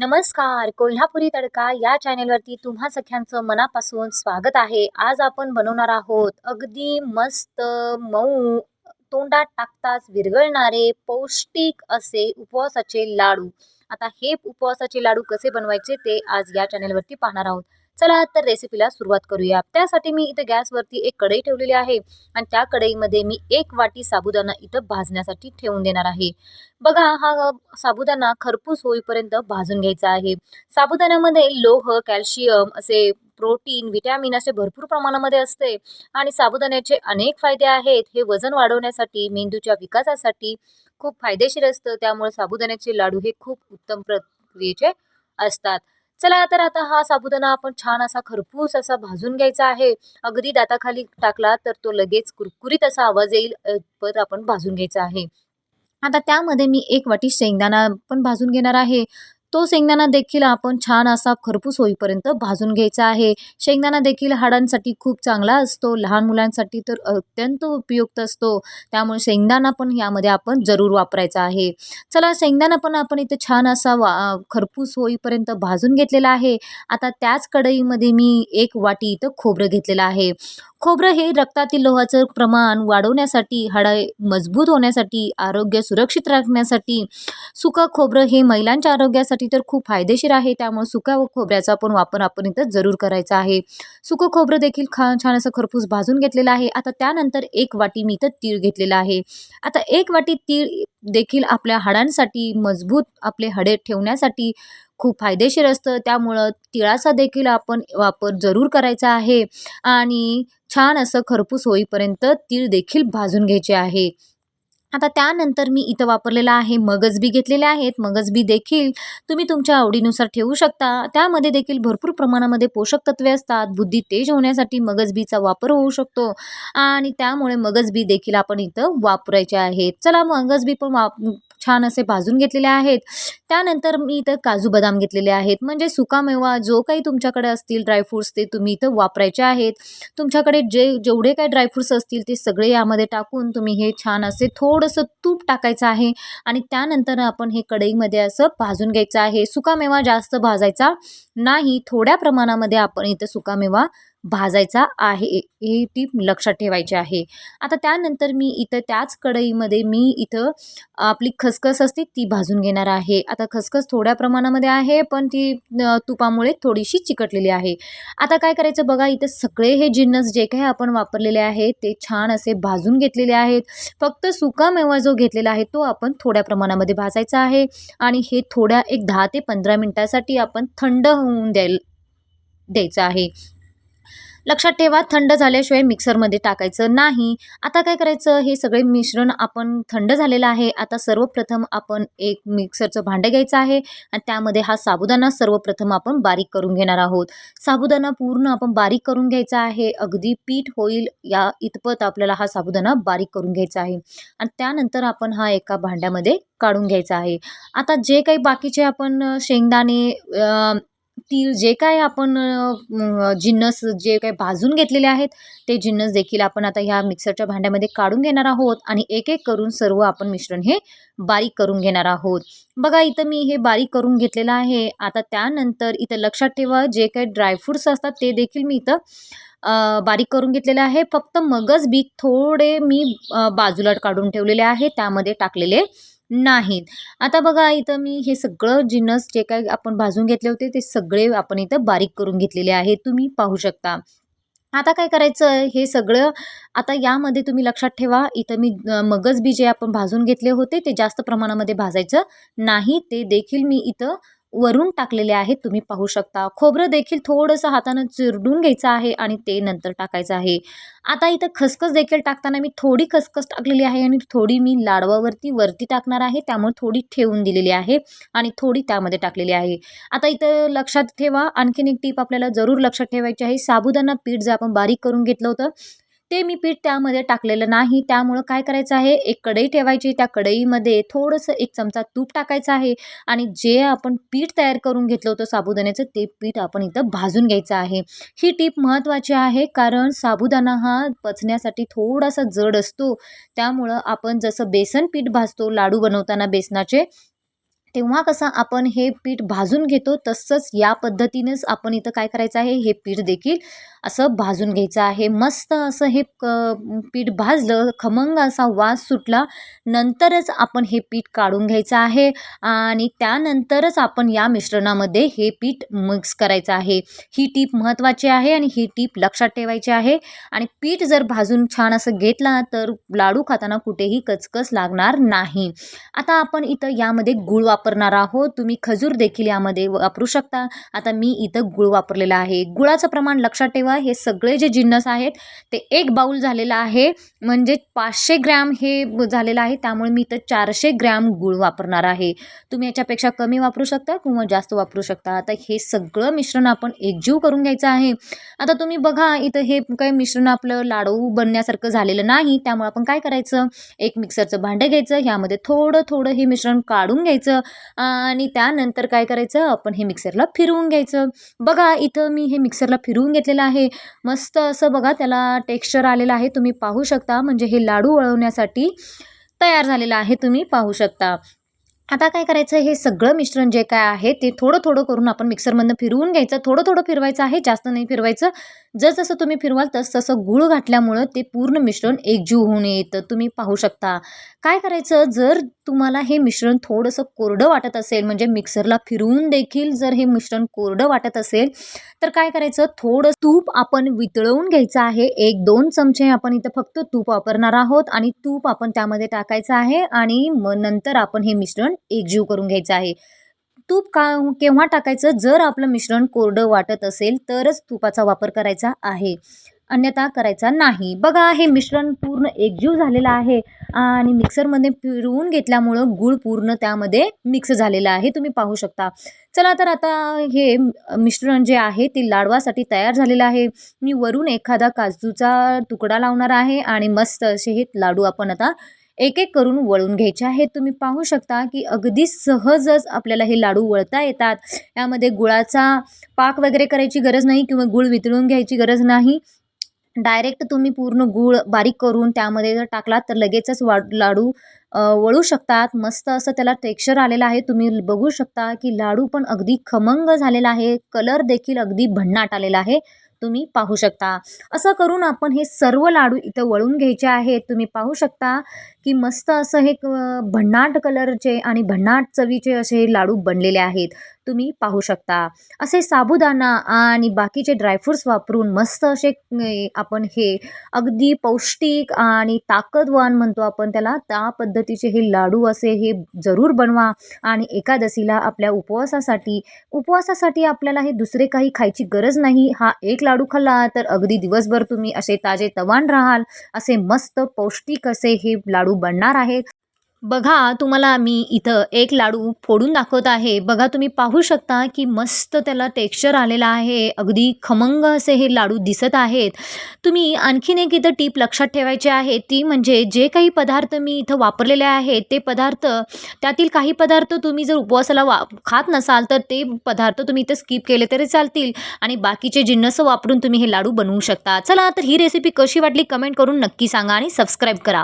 नमस्कार कोल्हापुरी तडका या चॅनेलवरती तुम्हा सख्यांचं मनापासून स्वागत आहे. आज आपण बनवणार आहोत अगदी मस्त मऊ तोंडात टाकताच विरघळणारे पौष्टिक असे उपवासाचे लाडू. आता हे उपवासाचे लाडू कसे बनवायचे ते आज या चॅनेलवरती पाहणार आहोत. चला तर रेसिपीला सुरुवात करूया. त्यासाठी मी इथं गॅसवरती एक कढई ठेवलेली आहे आणि त्या कढईमध्ये मी एक वाटी साबुदाणा इथं भाजण्यासाठी ठेवून देणार आहे. बघा हा साबुदाणा खरपूस होईपर्यंत भाजून घ्यायचा आहे. साबुदाण्यामध्ये लोह कॅल्शियम असे प्रोटीन विटॅमिन असे भरपूर प्रमाणामध्ये असते आणि साबुदाण्याचे अनेक फायदे आहेत. हे वजन वाढवण्यासाठी मेंदूच्या विकासासाठी खूप फायदेशीर असतं. त्यामुळे साबुदाण्याचे लाडू हे खूप उत्तम प्रक्रियेचे असतात. चला तर आता हा साबुदाणा आपण छान असा खरपूस असा भाजून घ्यायचा आहे. अगदी दाताखाली टाकला तर तो लगेच कुरकुरीत असा आवाज येईल पर आपण भाजून घ्यायचा आहे. आता त्यामध्ये मी एक वाटी शेंगदाणा पण भाजून घेणार आहे. तो शेंगदाणा देखील आपण छान असा खरपूस होईपर्यंत भाजून घ्यायचा आहे. शेंगदाणा देखील हाडांसाठी खूप चांगला असतो. लहान मुलांसाठी तर अत्यंत उपयुक्त असतो. त्यामुळे शेंगदाणा पण यामध्ये आपण जरूर वापरायचा आहे. चला शेंगदाणा पण आपण इथे छान असा वा खरपूस होईपर्यंत भाजून घेतलेला आहे. आता त्याच कढईमध्ये मी एक वाटी इथं खोबरं घेतलेलं आहे. खोबरं हे रक्तातील लोहाचं प्रमाण वाढवण्यासाठी हाडं मजबूत होण्यासाठी आरोग्य सुरक्षित राखण्यासाठी सुकं खोबरं हे महिलांच्या आरोग्यासाठी तर खूप फायदेशीर आहे. त्यामुळे सुक्या खोबऱ्याचा पण वापर आपण इथं जरूर करायचा आहे. सुकं खोबरं देखील खा छान असं खरपूस भाजून घेतलेलं आहे. आता त्यानंतर एक वाटी मी इथं तीळ घेतलेला आहे. आता एक वाटी तीळ देखील आपल्या हाडांसाठी मजबूत आपले हाडे ठेवण्यासाठी खूप फायदेशीर असतं. त्यामुळं तिळाचा देखील आपण वापर जरूर करायचा आहे. आणि छान असं खरपूस होईपर्यंत तीळ देखील भाजून घ्यायचे आहे. आता त्यानंतर मी इथं वापरलेला आहे मगजबी घेतलेले आहेत. मगजबी देखील तुम्ही तुमच्या आवडीनुसार ठेवू शकता. त्यामध्ये देखील भरपूर प्रमाणामध्ये पोषक तत्वे असतात. बुद्धी तेज होण्यासाठी मगजबीचा वापर होऊ शकतो. आणि त्यामुळे मगजबी देखील आपण इथं वापरायचे आहेत. चला मगजबी पण वाप छान असे भाजून घेतलेले आहेत. त्यानंतर मी इथं काजू बदाम घेतलेले आहेत. म्हणजे सुकामेवा जो काही तुमच्याकडे असतील ड्रायफ्रूट्स ते तुम्ही इथं वापरायचे आहेत. तुमच्याकडे जे जेवढे काही ड्रायफ्रूट्स असतील ते सगळे यामध्ये टाकून तुम्ही हे छान असे थोडंसं तूप टाकायचं आहे. आणि त्यानंतर आपण हे कढईमध्ये असं भाजून घ्यायचं आहे. सुकामेवा जास्त भाजायचा नाही. थोड्या प्रमाणामध्ये आपण इथं सुकामेवा भाजायचा आहे. ही टीप लक्षात ठेवायची आहे. आता त्यानंतर मी इथं त्याच कढईमध्ये मी इथं आपली खसखस असते ती भाजून घेणार आहे. आता खसखस थोड्या प्रमाणामध्ये आहे पण ती तुपामुळे थोडीशी चिकटलेली आहे. आता काय करायचं बघा इथं सगळे हे जिन्नस जे काही आपण वापरलेले आहेत ते छान असे भाजून घेतलेले आहेत. फक्त सुका मेवा जो घेतलेला आहे तो आपण थोड्या प्रमाणामध्ये भाजायचा आहे. आणि हे थोड्या एक दहा ते पंधरा मिनटासाठी आपण थंड होऊन द्यायला द्यायचं आहे. लक्षात ठेवा थंड झाल्याशिवाय मिक्सरमध्ये टाकायचं नाही. आता काय करायचं? हे सगळे मिश्रण आपण थंड झालेलं आहे. आता सर्वप्रथम आपण एक मिक्सरचं भांडं घ्यायचं आहे आणि त्यामध्ये हा साबुदाणा सर्वप्रथम आपण बारीक करून घेणार आहोत. साबुदाणा पूर्ण आपण बारीक करून घ्यायचा आहे. अगदी पीठ होईल या इतपत आपल्याला हा साबुदाणा बारीक करून घ्यायचा आहे. आणि त्यानंतर आपण हा एका भांड्यामध्ये काढून घ्यायचा आहे. आता जे काही बाकीचे आपण शेंगदाणे तीळ जे काय आपण जिन्नस जे काही भाजून घेतलेले आहेत ते जिन्नस देखील आपण आता ह्या मिक्सरच्या भांड्यामध्ये काढून घेणार आहोत आणि एक एक करून सर्व आपण मिश्रण हे बारीक करून घेणार आहोत. बघा इथं मी हे बारीक करून घेतलेलं आहे. आता त्यानंतर इथं लक्षात ठेवा जे काही ड्रायफ्रूट्स असतात ते देखील मी इथं बारीक करून घेतलेलं आहे. फक्त मगज बी थोडे मी बाजूला काढून ठेवलेले आहे. त्यामध्ये टाकलेले नाहीत. आता बघा इथं मी हे सगळं जिन्नस जे काही आपण भाजून घेतले होते ते सगळे आपण इथं बारीक करून घेतलेले आहे तुम्ही पाहू शकता. आता काय करायचं? हे सगळं आता यामध्ये तुम्ही लक्षात ठेवा. इथं मी मगज बी जे आपण भाजून घेतले होते ते जास्त प्रमाणामध्ये भाजायचं नाही. ते देखील मी इथं वरून टाकलेले आहेत तुम्ही पाहू शकता. खोबरं देखील थोडंसं हातानं चिरडून घ्यायचं आहे आणि ते नंतर टाकायचं आहे. आता इथं खसखस देखील टाकताना मी थोडी खसखस टाकलेली आहे आणि थोडी मी लाडवावरती वरती टाकणार आहे त्यामुळे थोडी ठेवून दिलेली आहे आणि थोडी त्यामध्ये टाकलेली आहे. आता इथं लक्षात ठेवा आणखीन एक टीप आपल्याला जरूर लक्षात ठेवायची आहे. साबुदाणा पीठ जे आपण बारीक करून घेतलं होतं ते मी पीठ त्यामध्ये टाकलेलं नाही. त्यामुळं काय करायचं आहे? एक कढई ठेवायची. त्या कढईमध्ये थोडंसं एक चमचा तूप टाकायचं आहे आणि जे आपण पीठ तयार करून घेतलं होतं साबुदाण्याचं ते पीठ आपण इथं भाजून घ्यायचं आहे. ही टीप महत्त्वाची आहे कारण साबुदाणा हा पचण्यासाठी थोडासा जड असतो. त्यामुळं आपण जसं बेसन पीठ भाजतो लाडू बनवताना बेसनाचे तेव्हा कसं आपण हे पीठ भाजून घेतो तसंच या पद्धतीनेच आपण इथं काय करायचं आहे हे पीठ देखील असं भाजून घ्यायचं आहे. मस्त असं हे क पीठ भाजलं खमंग असा वास सुटला नंतरच आपण हे पीठ काढून घ्यायचं आहे आणि त्यानंतरच आपण या मिश्रणामध्ये हे पीठ मिक्स करायचं आहे. ही टीप महत्त्वाची आहे आणि ही टीप लक्षात ठेवायची आहे. आणि पीठ जर भाजून छान असं घेतला तर लाडू खाताना कुठेही कचकच लागणार नाही. आता आपण इथं यामध्ये गुळ वापरणार आहोत. तुम्ही खजूर देखील यामध्ये वापरू शकता. आता मी इथं गुळ वापरलेला आहे. गुळाचं प्रमाण लक्षात ठेवा. हे सगळे जे जिन्नस आहेत ते एक बाऊल झालेलं आहे. म्हणजे पाचशे ग्रॅम हे झालेलं आहे. त्यामुळे मी इथं चारशे ग्रॅम गुळ वापरणार आहे. तुम्ही याच्यापेक्षा कमी वापरू शकता किंवा जास्त वापरू शकता. आता हे सगळं मिश्रण आपण एकजीव करून घ्यायचं आहे. आता तुम्ही बघा इथं हे काही मिश्रण आपलं लाडू बनण्यासारखं झालेलं नाही. त्यामुळे आपण काय करायचं? एक मिक्सरचं भांडं घ्यायचं. ह्यामध्ये थोडं थोडं हे मिश्रण काढून घ्यायचं. आणि त्यानंतर काय करायचं? आपण हे मिक्सरला फिरवून घ्यायचं. बघा इथं मी हे मिक्सरला फिरवून घेतलेलं आहे. मस्त असं बघा त्याला टेक्स्चर आलेलं आहे. तुम्ही पाहू शकता. म्हणजे हे लाडू वळवण्यासाठी तयार झालेलं आहे. तुम्ही पाहू शकता. आता काय करायचं? हे सगळं मिश्रण जे काय आहे ते थोडं थोडं करून आपण मिक्सरमधनं फिरवून घ्यायचं. थोडं थोडं फिरवायचं आहे जास्त नाही फिरवायचं. जसजसं तुम्ही फिरवाल तस तसं गुळ घातल्यामुळं ते पूर्ण मिश्रण एकजीव होऊन येतं. तुम्ही पाहू शकता. काय करायचं? जर तुम्हाला हे मिश्रण थोडंसं कोरडं वाटत असेल म्हणजे मिक्सरला फिरवून देखील जर हे मिश्रण कोरडं वाटत असेल तर काय करायचं? थोडं तूप आपण वितळवून घ्यायचं आहे. एक दोन चमचे आपण इथं फक्त तूप वापरणार आहोत आणि तूप आपण त्यामध्ये टाकायचं आहे आणि मग नंतर आपण हे मिश्रण एकजीव करून घ्यायचं आहे. तूप का केव्हा टाकायचं? जर आपलं मिश्रण कोरडं वाटत असेल तरच तुपाचा वापर करायचा आहे. अन्यथा करायचा नाही. बघा हे मिश्रण पूर्ण एकजीव झालेलं आहे आणि मिक्सरमध्ये फिरवून घेतल्यामुळं गूळ पूर्ण त्यामध्ये मिक्स झालेलं आहे. तुम्ही पाहू शकता. चला तर आता हे मिश्रण जे आहे ते लाडवासाठी तयार झालेलं आहे. मी वरून एखादा काजूचा तुकडा लावणार आहे आणि मस्त असे हे लाडू आपण आता एक एक करून वळून घ्यायचे आहेत तुम्ही पाहू शकता की अगदी सहजच आपल्याला हे लाडू वळता येतात. यामध्ये गुळाचा पाक वगैरे करायची गरज नाही किंवा गुळ वितळून घ्यायची गरज नाही. डायरेक्ट तुम्ही पूर्ण गूळ बारीक करून त्यामध्ये जर टाकलात तर लगेचच वा लाडू वळू शकतात. मस्त असं त्याला टेक्स्चर आलेलं आहे. तुम्ही बघू शकता की लाडू पण अगदी खमंग झालेला आहे. कलर देखील अगदी भन्नाट आलेला आहे. तुम्ही पाहू शकता. असं करून आपण हे सर्व लाडू इथं वळून घ्यायचे आहेत. तुम्ही पाहू शकता की मस्त असं हे भन्नाट कलरचे आणि भन्नाट चवीचे असे लाडू बनलेले आहेत. तुम्ही पाहू शकता. असे साबुदाणा आणि बाकीचे ड्रायफ्रूट्स वापरून मस्त असे आपण हे अगदी पौष्टिक आणि ताकदवान म्हणतो आपण त्याला त्या पद्धतीचे हे लाडू असे हे जरूर बनवा आणि एकादशीला आपल्या उपवासासाठी उपवासासाठी आपल्याला हे दुसरे काही खायची गरज नाही. हा एक लाडू खाल्ला तर अगदी दिवसभर तुम्ही असे ताजे तवान राहाल. असे मस्त पौष्टिक असे हे लाडू बनणार आहेत. बघा तुम्हाला मी इथं एक लाडू फोडून दाखवत आहे. बघा तुम्ही पाहू शकता की मस्त त्याला टेक्स्चर आलेला आहे. अगदी खमंग असे हे लाडू दिसत आहेत. तुम्ही आणखीन एक इथं टीप लक्षात ठेवायची आहे. ती म्हणजे जे काही पदार्थ मी इथं वापरलेले आहेत ते पदार्थ त्यातील काही पदार्थ तुम्ही जर उपवासाला वा खात नसाल तर ते पदार्थ तुम्ही इथं स्किप केले तरी चालतील. आणि बाकीचे जिन्नस वापरून तुम्ही हे लाडू बनवू शकता. चला तर ही रेसिपी कशी वाटली कमेंट करून नक्की सांगा आणि सबस्क्राईब करा.